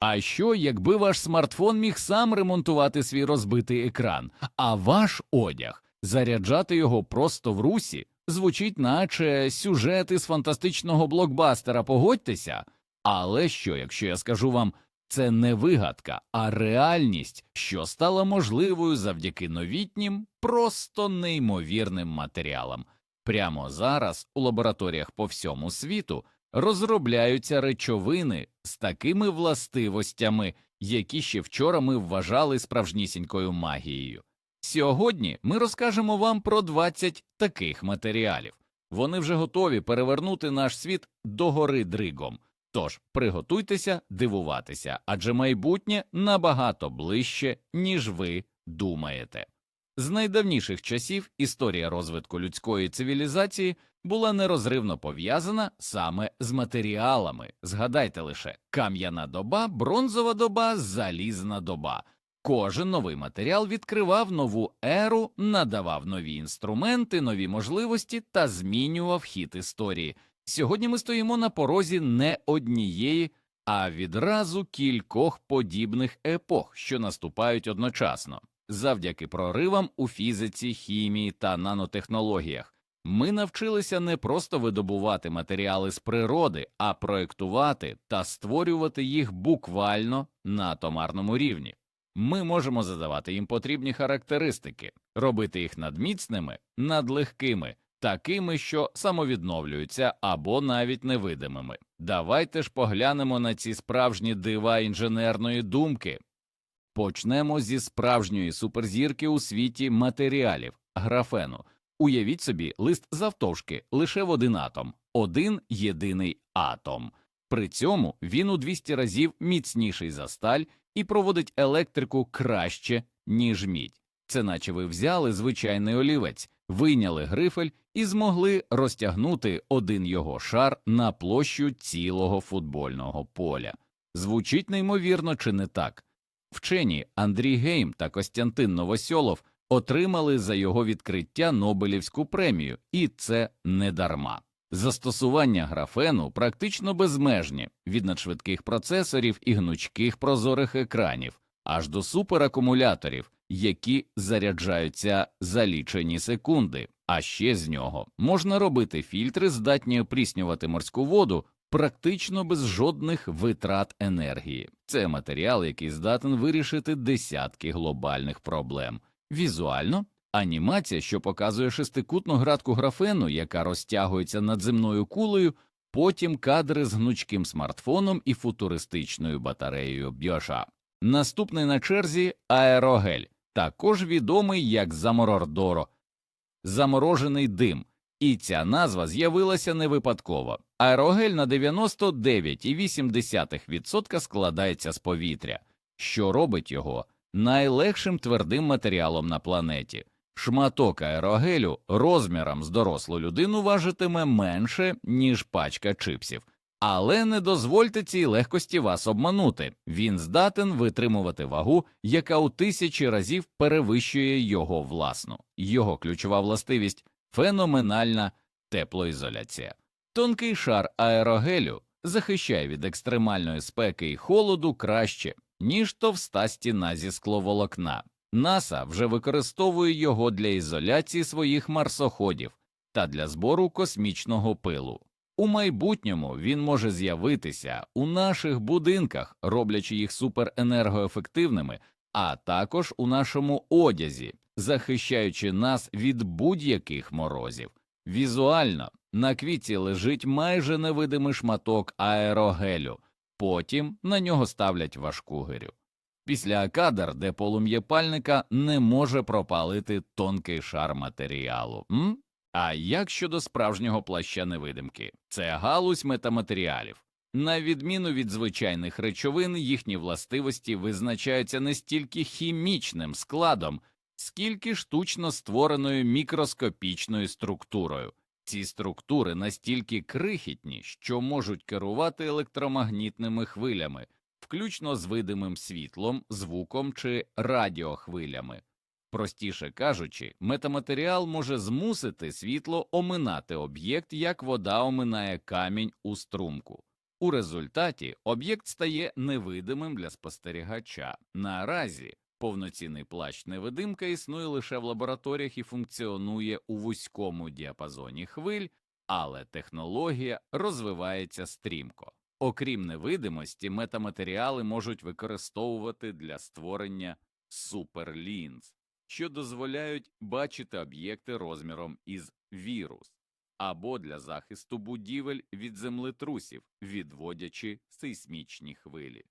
А що, якби ваш смартфон міг сам ремонтувати свій розбитий екран, а ваш одяг заряджати його просто в русі? Звучить, наче сюжет із фантастичного блокбастера, погодьтеся. Але що, якщо я скажу вам, це не вигадка, а реальність, що стала можливою завдяки новітнім, просто неймовірним матеріалам. Прямо зараз у лабораторіях по всьому світу розробляються речовини з такими властивостями, які ще вчора ми вважали справжнісінькою магією. Сьогодні ми розкажемо вам про 20 таких матеріалів. Вони вже готові перевернути наш світ догори дригом. Тож приготуйтеся дивуватися, адже майбутнє набагато ближче, ніж ви думаєте. З найдавніших часів історія розвитку людської цивілізації була нерозривно пов'язана саме з матеріалами. Згадайте лише кам'яна доба, бронзова доба, залізна доба. Кожен новий матеріал відкривав нову еру, надавав нові інструменти, нові можливості та змінював хід історії. Сьогодні ми стоїмо на порозі не однієї, а відразу кількох подібних епох, що наступають одночасно. Завдяки проривам у фізиці, хімії та нанотехнологіях ми навчилися не просто видобувати матеріали з природи, а проектувати та створювати їх буквально на атомарному рівні. Ми можемо задавати їм потрібні характеристики, робити їх надміцними, надлегкими, такими, що самовідновлюються або навіть невидимими. Давайте ж поглянемо на ці справжні дива інженерної думки. Почнемо зі справжньої суперзірки у світі матеріалів графену. Уявіть собі лист завтовшки лише в один атом, один єдиний атом. При цьому він у 200 разів міцніший за сталь і проводить електрику краще, ніж мідь. Це наче ви взяли звичайний олівець, вийняли грифель і змогли розтягнути один його шар на площу цілого футбольного поля. Звучить неймовірно чи не так? Вчені Андрій Гейм та Костянтин Новосьолов отримали за його відкриття Нобелівську премію, і це не дарма. Застосування графену практично безмежні від надшвидких процесорів і гнучких прозорих екранів аж до суперакумуляторів, які заряджаються за лічені секунди. А ще з нього можна робити фільтри, здатні опріснювати морську воду практично без жодних витрат енергії. Це матеріал, який здатен вирішити десятки глобальних проблем. Візуально анімація, що показує шестикутну градку графену, яка розтягується над земною кулею, потім кадри з гнучким смартфоном і футуристичною батареєю Бьоша. Наступний на черзі аерогель, також відомий як заморордоро, заморожений дим. І ця назва з'явилася не випадково. Аерогель на 99,8% складається з повітря, що робить його найлегшим твердим матеріалом на планеті. Шматок аерогелю розміром з дорослу людину важитиме менше, ніж пачка чипсів. Але не дозвольте цій легкості вас обманути він здатен витримувати вагу, яка у тисячі разів перевищує його власну. Його ключова властивість феноменальна теплоізоляція. Тонкий шар аерогелю захищає від екстремальної спеки і холоду краще, ніж товста стіна зі скловолокна. НАСА вже використовує його для ізоляції своїх марсоходів та для збору космічного пилу. У майбутньому він може з'явитися у наших будинках, роблячи їх суперенергоефективними, а також у нашому одязі, захищаючи нас від будь-яких морозів. Візуально на квітці лежить майже невидимий шматок аерогелю, потім на нього ставлять важку гирю. Після кадр, де полум'я пальника не може пропалити тонкий шар матеріалу. М? А як щодо справжнього плаща невидимки? Це галузь метаматеріалів. На відміну від звичайних речовин, їхні властивості визначаються не стільки хімічним складом, скільки штучно створеною мікроскопічною структурою. Ці структури настільки крихітні, що можуть керувати електромагнітними хвилями, включно з видимим світлом, звуком чи радіохвилями. Простіше кажучи, метаматеріал може змусити світло оминати об'єкт, як вода оминає камінь у струмку. У результаті об'єкт стає невидимим для спостерігача. Наразі повноцінний плащ невидимка існує лише в лабораторіях і функціонує у вузькому діапазоні хвиль, але технологія розвивається стрімко. Окрім невидимості, метаматеріали можуть використовувати для створення суперлінз, що дозволяють бачити об'єкти розміром із вірус, або для захисту будівель від землетрусів, відводячи сейсмічні хвилі.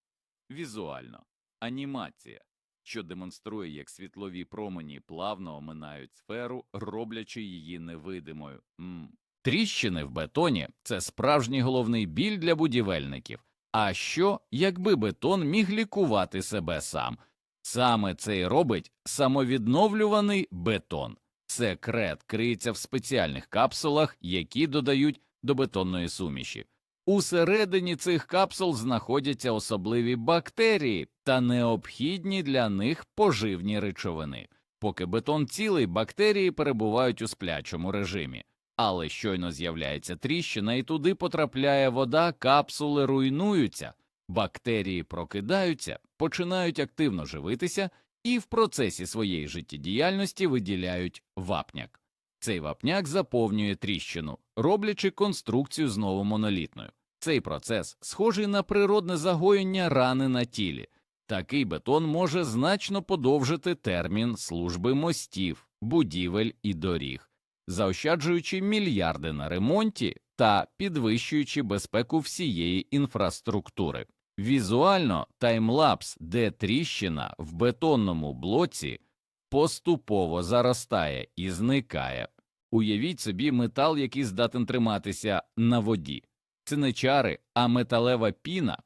Візуально анімація, що демонструє, як світлові промені плавно оминають сферу, роблячи її невидимою. М. Тріщини в бетоні це справжній головний біль для будівельників. А що, якби бетон міг лікувати себе сам? Саме це й робить самовідновлюваний бетон. Секрет криється в спеціальних капсулах, які додають до бетонної суміші. Усередині цих капсул знаходяться особливі бактерії та необхідні для них поживні речовини. Поки бетон цілий, бактерії перебувають у сплячому режимі. Але щойно з'являється тріщина, і туди потрапляє вода, капсули руйнуються, бактерії прокидаються, починають активно живитися і в процесі своєї життєдіяльності виділяють вапняк. Цей вапняк заповнює тріщину, роблячи конструкцію знову монолітною. Цей процес схожий на природне загоєння рани на тілі. Такий бетон може значно подовжити термін служби мостів, будівель і доріг, заощаджуючи мільярди на ремонті та підвищуючи безпеку всієї інфраструктури. Візуально таймлапс, де тріщина в бетонному блоці поступово заростає і зникає. Уявіть собі метал, який здатен триматися на воді. Це не чари, а металева піна.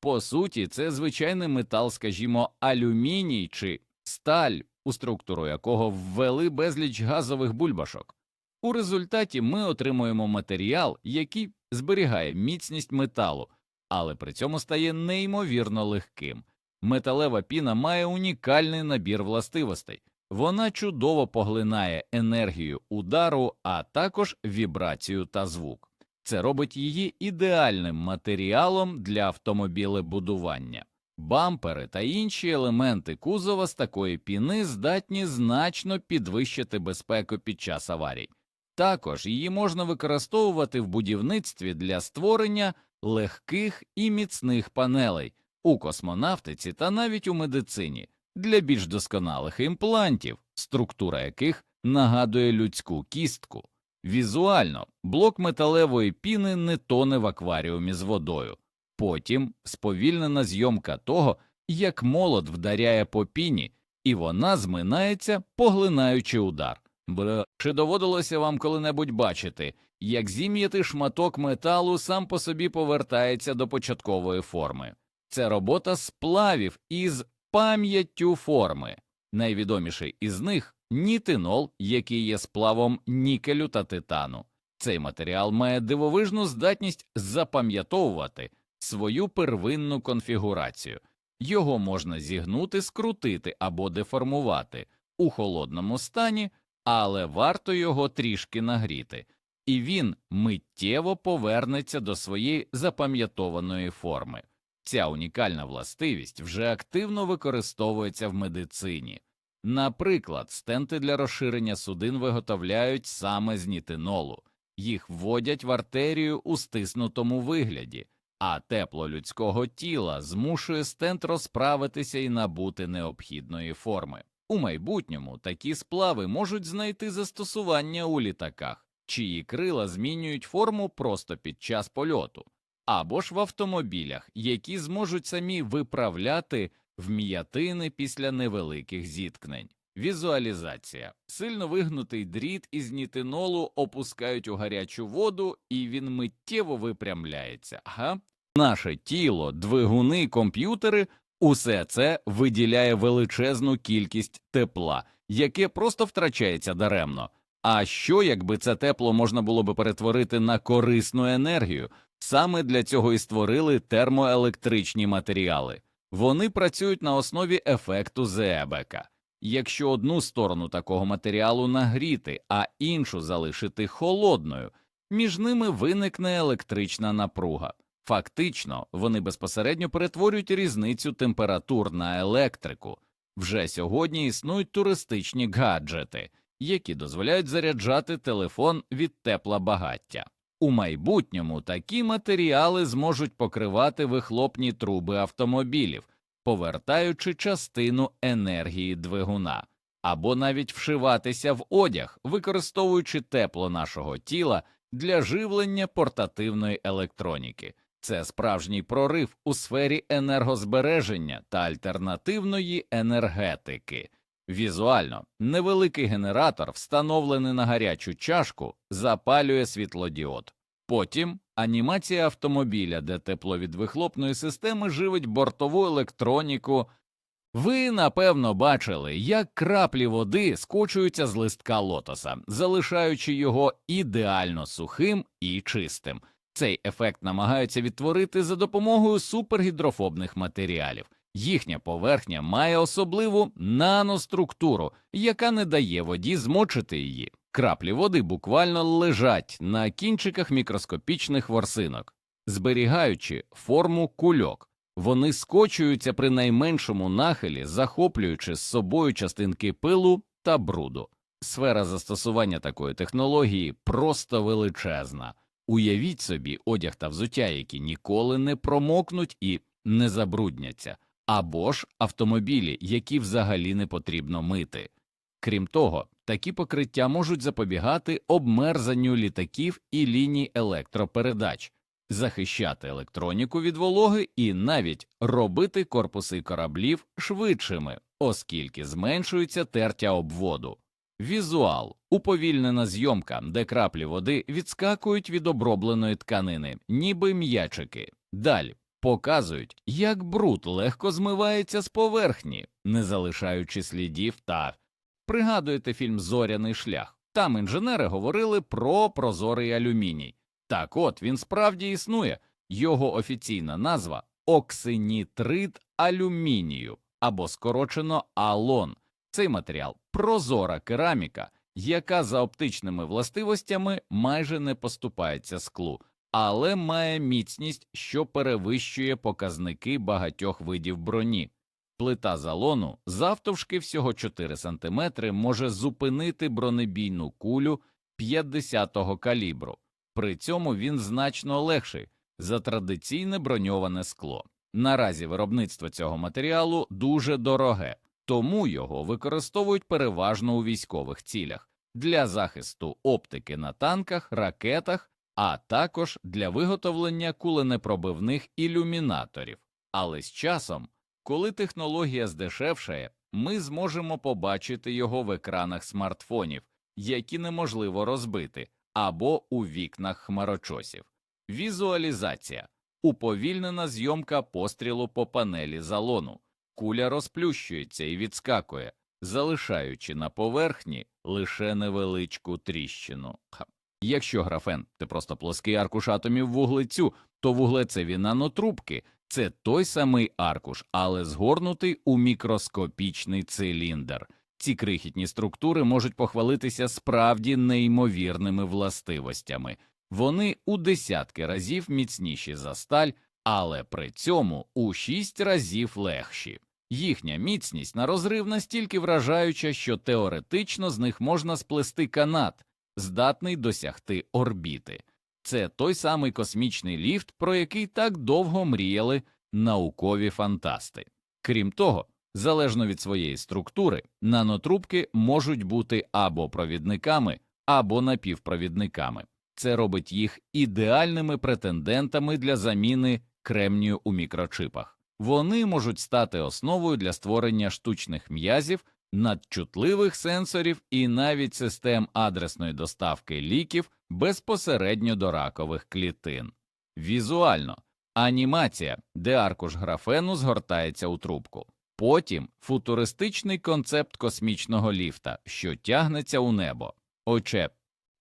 По суті, це звичайний метал, скажімо, алюміній чи сталь, у структуру якого ввели безліч газових бульбашок. У результаті ми отримуємо матеріал, який зберігає міцність металу, але при цьому стає неймовірно легким. Металева піна має унікальний набір властивостей. Вона чудово поглинає енергію удару, а також вібрацію та звук. Це робить її ідеальним матеріалом для автомобілебудування. Бампери та інші елементи кузова з такої піни здатні значно підвищити безпеку під час аварій. Також її можна використовувати в будівництві для створення легких і міцних панелей у космонавтиці та навіть у медицині для більш досконалих імплантів, структура яких нагадує людську кістку. Візуально блок металевої піни не тоне в акваріумі з водою. Потім сповільнена зйомка того, як молот вдаряє по піні, і вона зминається, поглинаючи удар. Бре, чи доводилося вам коли-небудь бачити, як зім'ятий шматок металу сам по собі повертається до початкової форми? Це робота сплавів із пам'яттю форми. Найвідоміший із них нітинол, який є сплавом нікелю та титану. Цей матеріал має дивовижну здатність запам'ятовувати свою первинну конфігурацію. Його можна зігнути, скрутити або деформувати у холодному стані, але варто його трішки нагріти, і він миттєво повернеться до своєї запам'ятованої форми. Ця унікальна властивість вже активно використовується в медицині. Наприклад, стенти для розширення судин виготовляють саме з нітинолу, їх вводять в артерію у стиснутому вигляді, а тепло людського тіла змушує стент розправитися і набути необхідної форми. У майбутньому такі сплави можуть знайти застосування у літаках, чиї крила змінюють форму просто під час польоту, або ж в автомобілях, які зможуть самі виправляти вм'ятини після невеликих зіткнень. Візуалізація сильно вигнутий дріт із нітинолу опускають у гарячу воду, і він миттєво випрямляється. Ага. Наше тіло, двигуни, комп'ютери усе це виділяє величезну кількість тепла, яке просто втрачається даремно. А що, якби це тепло можна було би перетворити на корисну енергію? Саме для цього і створили термоелектричні матеріали. Вони працюють на основі ефекту Зеебека. Якщо одну сторону такого матеріалу нагріти, а іншу залишити холодною, між ними виникне електрична напруга. Фактично, вони безпосередньо перетворюють різницю температур на електрику. Вже сьогодні існують туристичні гаджети, які дозволяють заряджати телефон від тепла багаття. У майбутньому такі матеріали зможуть покривати вихлопні труби автомобілів, повертаючи частину енергії двигуна, або навіть вшиватися в одяг, використовуючи тепло нашого тіла для живлення портативної електроніки. Це справжній прорив у сфері енергозбереження та альтернативної енергетики. Візуально невеликий генератор, встановлений на гарячу чашку, запалює світлодіод. Потім анімація автомобіля, де тепло від вихлопної системи живить бортову електроніку. Ви напевно бачили, як краплі води скочуються з листка лотоса, залишаючи його ідеально сухим і чистим. Цей ефект намагаються відтворити за допомогою супергідрофобних матеріалів. Їхня поверхня має особливу наноструктуру, яка не дає воді змочити її. Краплі води буквально лежать на кінчиках мікроскопічних ворсинок, зберігаючи форму кульок. Вони скочуються при найменшому нахилі, захоплюючи з собою частинки пилу та бруду. Сфера застосування такої технології просто величезна. Уявіть собі одяг та взуття, які ніколи не промокнуть і не забрудняться, або ж автомобілі, які взагалі не потрібно мити. Крім того, такі покриття можуть запобігати обмерзанню літаків і ліній електропередач, захищати електроніку від вологи і навіть робити корпуси кораблів швидшими, оскільки зменшується тертя обводу. Візуал уповільнена зйомка, де краплі води відскакують від обробленої тканини, ніби м'ячики. Далі показують, як бруд легко змивається з поверхні, не залишаючи слідів та пригадуєте фільм Зоряний шлях. Там інженери говорили про прозорий алюміній. Так от він справді існує. Його офіційна назва оксинітрид алюмінію або скорочено алон. Цей матеріал прозора кераміка, яка за оптичними властивостями майже не поступається склу, але має міцність, що перевищує показники багатьох видів броні. Плита залону завтовшки всього 4 см може зупинити бронебійну кулю 50-го калібру. При цьому він значно легший за традиційне броньоване скло. Наразі виробництво цього матеріалу дуже дороге, тому його використовують переважно у військових цілях для захисту оптики на танках, ракетах, а також для виготовлення куленепробивних ілюмінаторів. Але з часом, коли технологія здешевшає, ми зможемо побачити його в екранах смартфонів, які неможливо розбити, або у вікнах хмарочосів. Візуалізація уповільнена зйомка пострілу по панелі залону. Куля розплющується і відскакує, залишаючи на поверхні лише невеличку тріщину. Якщо графен це просто плоский аркуш атомів вуглецю, то вуглецеві нанотрубки це той самий аркуш, але згорнутий у мікроскопічний циліндр. Ці крихітні структури можуть похвалитися справді неймовірними властивостями. Вони у десятки разів міцніші за сталь, але при цьому у шість разів легші. Їхня міцність на розрив настільки вражаюча, що теоретично з них можна сплести канат, здатний досягти орбіти. Це той самий космічний ліфт, про який так довго мріяли наукові фантасти. Крім того, залежно від своєї структури, нанотрубки можуть бути або провідниками, або напівпровідниками. Це робить їх ідеальними претендентами для заміни кремнію у мікрочипах. Вони можуть стати основою для створення штучних м'язів, надчутливих сенсорів і навіть систем адресної доставки ліків безпосередньо до ракових клітин. Візуально анімація, де аркуш графену згортається у трубку. Потім футуристичний концепт космічного ліфта, що тягнеться у небо. Очеп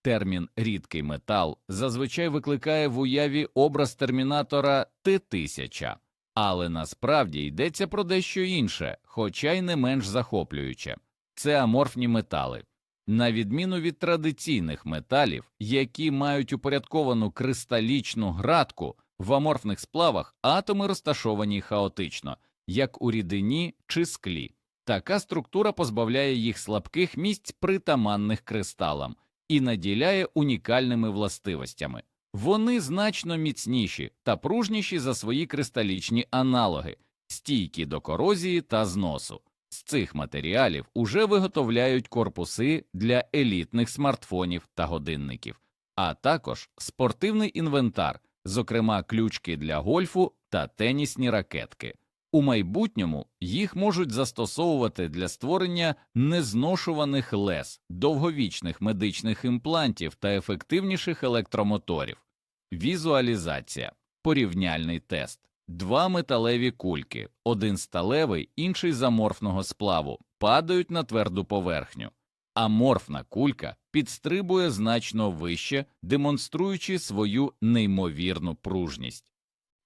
Термін рідкий метал зазвичай викликає в уяві образ термінатора Т-1000, але насправді йдеться про дещо інше, хоча й не менш захоплююче це аморфні метали. На відміну від традиційних металів, які мають упорядковану кристалічну градку, В аморфних сплавах атоми розташовані хаотично, як у рідині чи склі. Така структура позбавляє їх слабких місць притаманних кристалам і наділяє унікальними властивостями. Вони значно міцніші та пружніші за свої кристалічні аналоги, стійкі до корозії та зносу. З цих матеріалів уже виготовляють корпуси для елітних смартфонів та годинників, а також спортивний інвентар, зокрема ключки для гольфу та тенісні ракетки. У майбутньому їх можуть застосовувати для створення незношуваних лез, довговічних медичних імплантів та ефективніших електромоторів. Візуалізація, порівняльний тест, два металеві кульки, один сталевий, інший з аморфного сплаву, падають на тверду поверхню. Аморфна кулька підстрибує значно вище, демонструючи свою неймовірну пружність.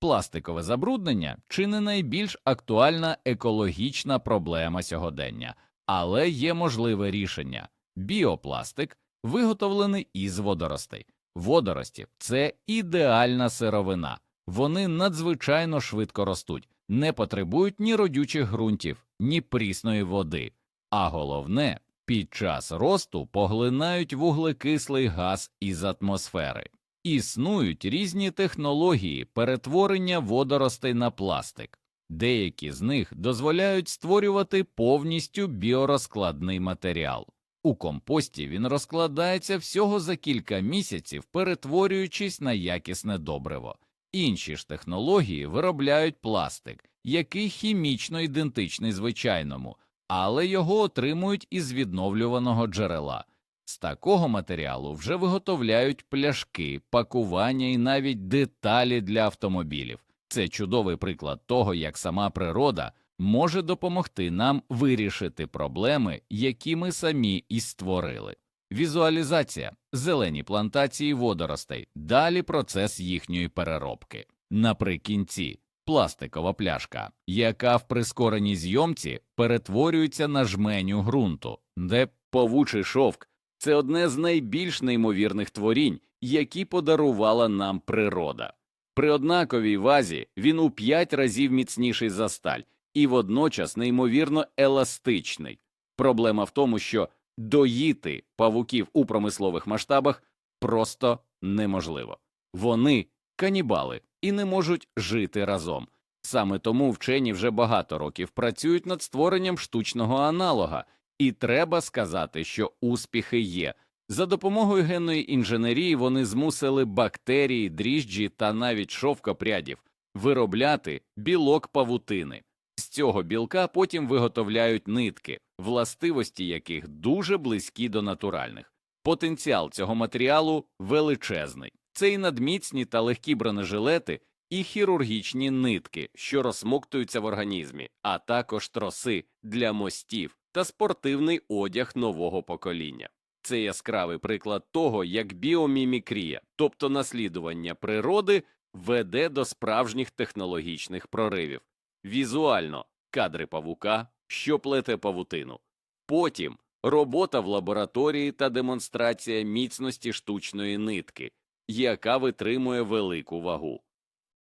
Пластикове забруднення чи не найбільш актуальна екологічна проблема сьогодення, але є можливе рішення біопластик, виготовлений із водоростей. Водорості це ідеальна сировина, вони надзвичайно швидко ростуть, не потребують ні родючих ґрунтів, ні прісної води, а головне, під час росту поглинають вуглекислий газ із атмосфери. Існують різні технології перетворення водоростей на пластик, деякі з них дозволяють створювати повністю біорозкладний матеріал. У компості він розкладається всього за кілька місяців, перетворюючись на якісне добриво. Інші ж технології виробляють пластик, який хімічно ідентичний звичайному, але його отримують із відновлюваного джерела. З такого матеріалу вже виготовляють пляшки, пакування і навіть деталі для автомобілів. Це чудовий приклад того, як сама природа може допомогти нам вирішити проблеми, які ми самі і створили. Візуалізація, зелені плантації водоростей, далі процес їхньої переробки. Наприкінці пластикова пляшка, яка в прискореній зйомці перетворюється на жменю ґрунту, де павучий шовк це одне з найбільш неймовірних творінь, які подарувала нам природа. При однаковій вазі він у п'ять разів міцніший за сталь і водночас неймовірно еластичний. Проблема в тому, що доїти павуків у промислових масштабах просто неможливо. Вони канібали і не можуть жити разом. Саме тому вчені вже багато років працюють над створенням штучного аналога, і треба сказати, що успіхи є. За допомогою генної інженерії вони змусили бактерії, дріжджі та навіть шовкопрядів виробляти білок павутини. З цього білка потім виготовляють нитки, властивості яких дуже близькі до натуральних. Потенціал цього матеріалу величезний. Це і надміцні та легкі бронежилети, і хірургічні нитки, що розсмоктуються в організмі, а також троси для мостів та спортивний одяг нового покоління. Це яскравий приклад того, як біомімікрія, тобто наслідування природи, веде до справжніх технологічних проривів. Візуально кадри павука, що плете павутину. Потім робота в лабораторії та демонстрація міцності штучної нитки, яка витримує велику вагу.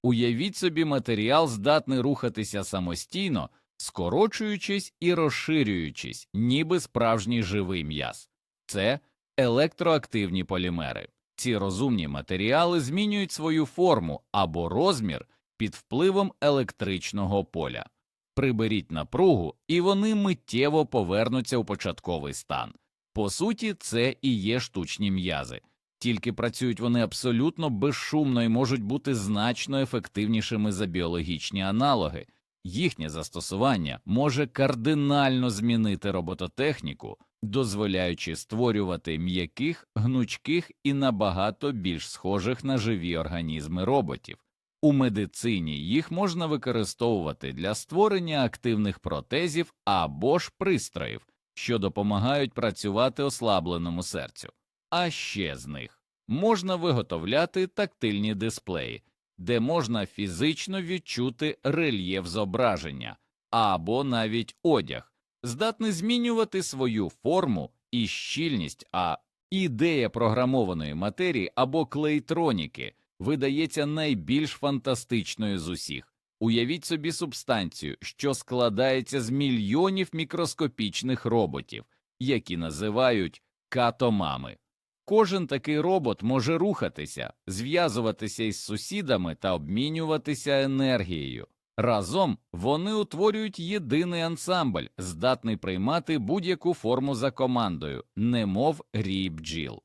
Уявіть собі матеріал здатний рухатися самостійно, скорочуючись і розширюючись, ніби справжній живий м'яз. Це електроактивні полімери. Ці розумні матеріали змінюють свою форму або розмір під впливом електричного поля. Приберіть напругу, і вони миттєво повернуться у початковий стан. По суті, це і є штучні м'язи, тільки працюють вони абсолютно безшумно і можуть бути значно ефективнішими за біологічні аналоги. Їхнє застосування може кардинально змінити робототехніку, дозволяючи створювати м'яких, гнучких і набагато більш схожих на живі організми роботів. У медицині їх можна використовувати для створення активних протезів або ж пристроїв, що допомагають працювати ослабленому серцю. А ще з них можна виготовляти тактильні дисплеї, де можна фізично відчути рельєф зображення або навіть одяг, здатний змінювати свою форму і щільність, а ідея програмованої матерії або клейтроніки видається найбільш фантастичною з усіх. Уявіть собі субстанцію, що складається з мільйонів мікроскопічних роботів, які називають катомами. Кожен такий робот може рухатися, зв'язуватися із сусідами та обмінюватися енергією. Разом вони утворюють єдиний ансамбль, здатний приймати будь-яку форму за командою, немов рій бджіл.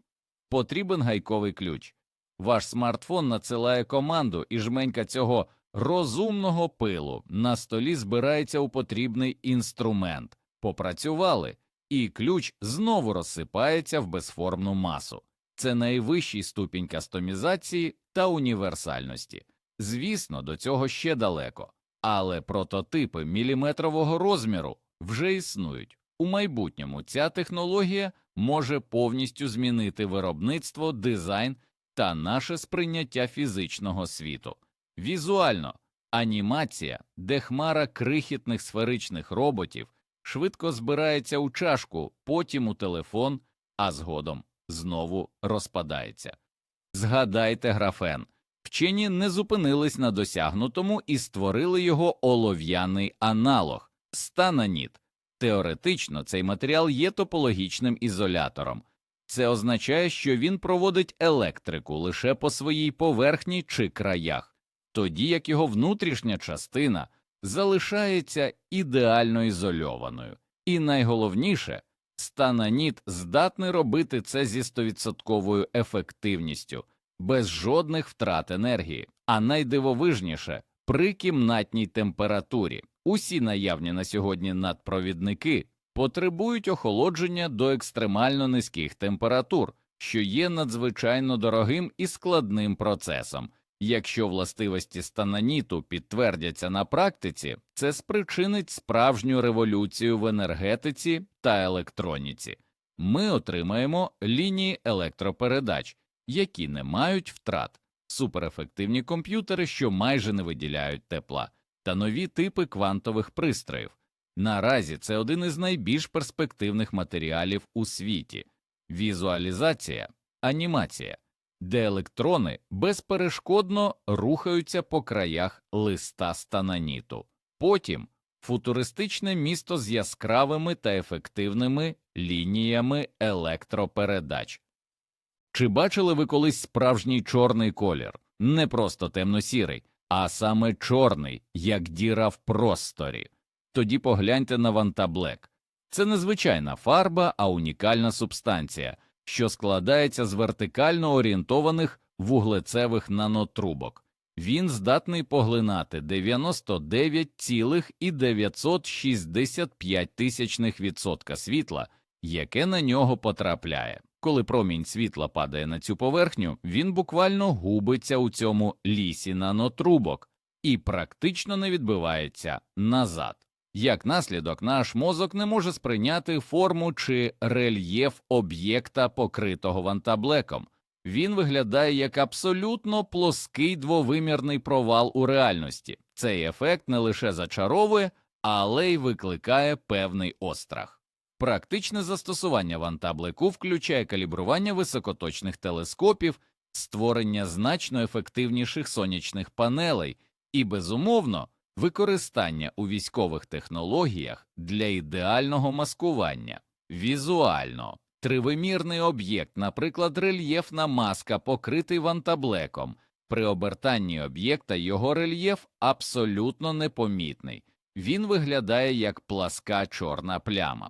Потрібен гайковий ключ. Ваш смартфон надсилає команду, і жменька цього розумного пилу на столі збирається у потрібний інструмент. Попрацювали, і ключ знову розсипається в безформну масу. Це найвищий ступінь кастомізації та універсальності. Звісно, до цього ще далеко, але прототипи міліметрового розміру вже існують. У майбутньому ця технологія може повністю змінити виробництво, дизайн та наше сприйняття фізичного світу. Візуально анімація, де хмара крихітних сферичних роботів швидко збирається у чашку, потім у телефон, а згодом знову розпадається. Згадайте графен. Вчені не зупинились на досягнутому і створили його олов'яний аналог стананіт. Теоретично цей матеріал є топологічним ізолятором. Це означає, що він проводить електрику лише по своїй поверхні чи краях, тоді як його внутрішня частина залишається ідеально ізольованою. І найголовніше, стананіт здатний робити це зі 100% ефективністю, без жодних втрат енергії, а найдивовижніше при кімнатній температурі. Усі наявні на сьогодні надпровідники потребують охолодження до екстремально низьких температур, що є надзвичайно дорогим і складним процесом. Якщо властивості стананіту підтвердяться на практиці, це спричинить справжню революцію в енергетиці та електроніці. Ми отримаємо лінії електропередач, які не мають втрат, суперефективні комп'ютери, що майже не виділяють тепла, та нові типи квантових пристроїв. Наразі це один із найбільш перспективних матеріалів у світі візуалізація, анімація, де електрони безперешкодно рухаються по краях листа стананіту. Потім футуристичне місто з яскравими та ефективними лініями електропередач. Чи бачили ви колись справжній чорний колір? Не просто темно-сірий, а саме чорний, як діра в просторі. Тоді погляньте на вантаблек. Це не звичайна фарба, а унікальна субстанція, що складається з вертикально орієнтованих вуглецевих нанотрубок. Він здатний поглинати 99,965% світла, яке на нього потрапляє. Коли промінь світла падає на цю поверхню, він буквально губиться у цьому лісі нанотрубок і практично не відбивається назад. Як наслідок, наш мозок не може сприйняти форму чи рельєф об'єкта, покритого вантаблеком. Він виглядає як абсолютно плоский двовимірний провал у реальності. Цей ефект не лише зачаровує, але й викликає певний острах. Практичне застосування вантаблеку включає калібрування високоточних телескопів, створення значно ефективніших сонячних панелей і, безумовно, використання у військових технологіях для ідеального маскування, візуально, тривимірний об'єкт, наприклад, рельєфна маска, покритий вантаблеком. При обертанні об'єкта його рельєф абсолютно непомітний, він виглядає як пласка чорна пляма.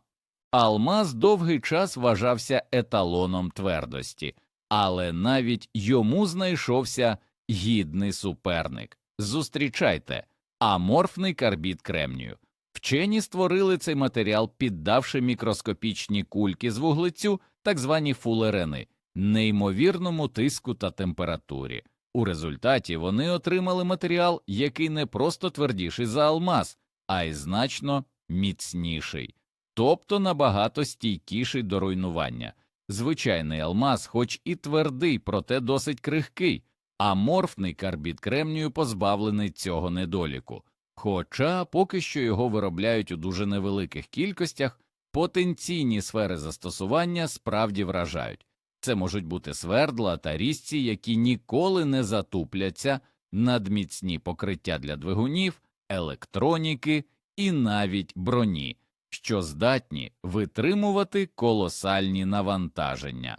Алмаз довгий час вважався еталоном твердості, але навіть йому знайшовся гідний суперник. Зустрічайте аморфний карбід кремнію. Вчені створили цей матеріал, піддавши мікроскопічні кульки з вуглецю, так звані фулерени, неймовірному тиску та температурі. У результаті вони отримали матеріал, який не просто твердіший за алмаз, а й значно міцніший, тобто набагато стійкіший до руйнування. Звичайний алмаз, хоч і твердий, проте досить крихкий, Аморфний карбід кремнію позбавлений цього недоліку, хоча поки що його виробляють у дуже невеликих кількостях, потенційні сфери застосування справді вражають. Це можуть бути свердла та різці, які ніколи не затупляться, надміцні покриття для двигунів, електроніки і навіть броні, що здатні витримувати колосальні навантаження.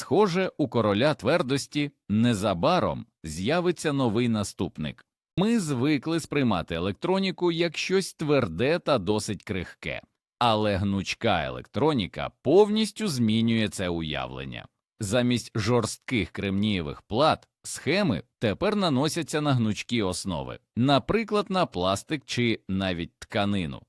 Схоже, у короля твердості незабаром з'явиться новий наступник. Ми звикли сприймати електроніку як щось тверде та досить крихке, але гнучка електроніка повністю змінює це уявлення. Замість жорстких кремнієвих плат схеми тепер наносяться на гнучкі основи, наприклад, на пластик чи навіть тканину.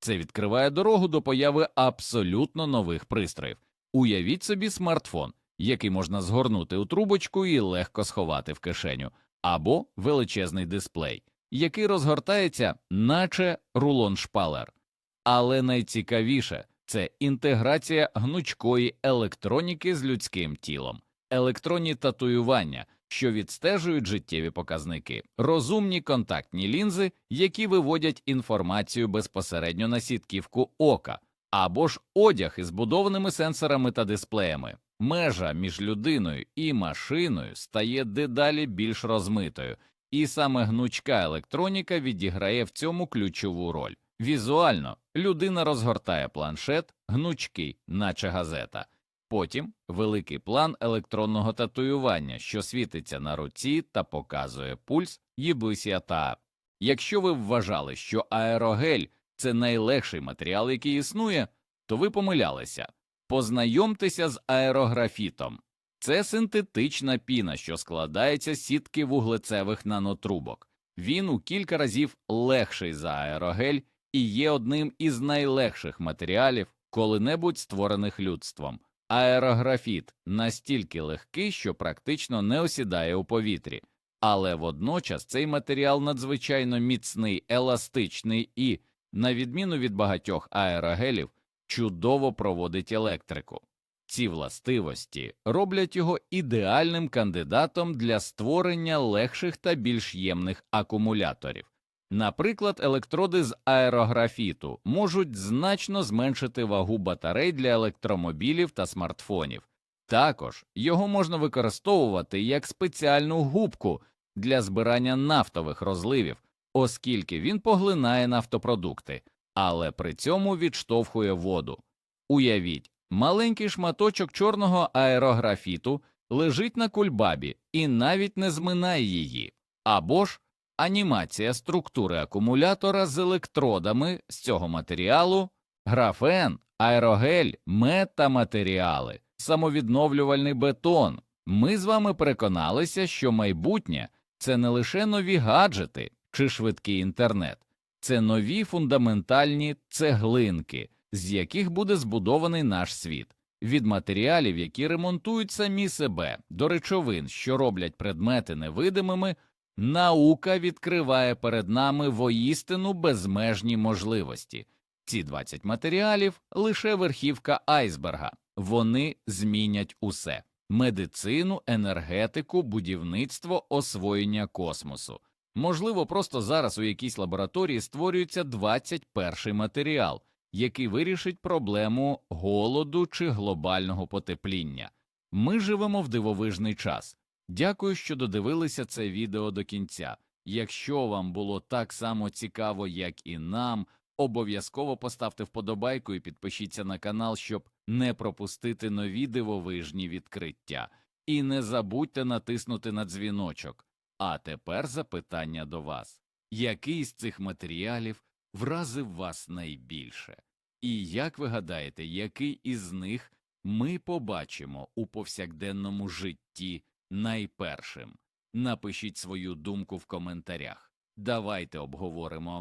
Це відкриває дорогу до появи абсолютно нових пристроїв. Уявіть собі смартфон, який можна згорнути у трубочку і легко сховати в кишеню, або величезний дисплей, який розгортається, наче рулон шпалер. Але найцікавіше це інтеграція гнучкої електроніки з людським тілом, електронні татуювання, що відстежують життєві показники, розумні контактні лінзи, які виводять інформацію безпосередньо на сітківку ока, або ж одяг із будованими сенсорами та дисплеями. Межа між людиною і машиною стає дедалі більш розмитою, і саме гнучка електроніка відіграє в цьому ключову роль. Візуально людина розгортає планшет, гнучкий, наче газета. Потім великий план електронного татуювання, що світиться на руці та показує пульс і висята. Якщо ви вважали, що аерогель це найлегший матеріал, який існує, то ви помилялися. Познайомтеся з аерографітом. Це синтетична піна, що складається з сітки вуглецевих нанотрубок. Він у кілька разів легший за аерогель і є одним із найлегших матеріалів, коли-небудь створених людством. Аерографіт настільки легкий, що практично не осідає у повітрі, але водночас цей матеріал надзвичайно міцний, еластичний і, на відміну від багатьох аерогелів, чудово проводить електрику. Ці властивості роблять його ідеальним кандидатом для створення легших та більш ємних акумуляторів. Наприклад, електроди з аерографіту можуть значно зменшити вагу батарей для електромобілів та смартфонів. Також його можна використовувати як спеціальну губку для збирання нафтових розливів, оскільки він поглинає нафтопродукти, але при цьому відштовхує воду. Уявіть, маленький шматочок чорного аерографіту лежить на кульбабі і навіть не зминає її, або ж анімація структури акумулятора з електродами з цього матеріалу, графен, аерогель, метаматеріали, самовідновлювальний бетон. Ми з вами переконалися, що майбутнє це не лише нові гаджети чи швидкий інтернет, це нові фундаментальні цеглинки, з яких буде збудований наш світ. Від матеріалів, які ремонтують самі себе, до речовин, що роблять предмети невидимими, Наука відкриває перед нами воістину безмежні можливості. Ці 20 матеріалів лише верхівка айсберга, вони змінять усе медицину, енергетику, будівництво, освоєння космосу. Можливо, просто зараз у якійсь лабораторії створюється 21 матеріал, який вирішить проблему голоду чи глобального потепління. Ми живемо в дивовижний час. Дякую, що додивилися це відео до кінця. Якщо вам було так само цікаво, як і нам, обов'язково поставте вподобайку і підпишіться на канал, щоб не пропустити нові дивовижні відкриття. І не забудьте натиснути на дзвіночок. А тепер запитання до вас: який з цих матеріалів вразив вас найбільше? І як ви гадаєте, який із них ми побачимо у повсякденному житті? найпершим. Напишіть свою думку в коментарях. Давайте обговоримо.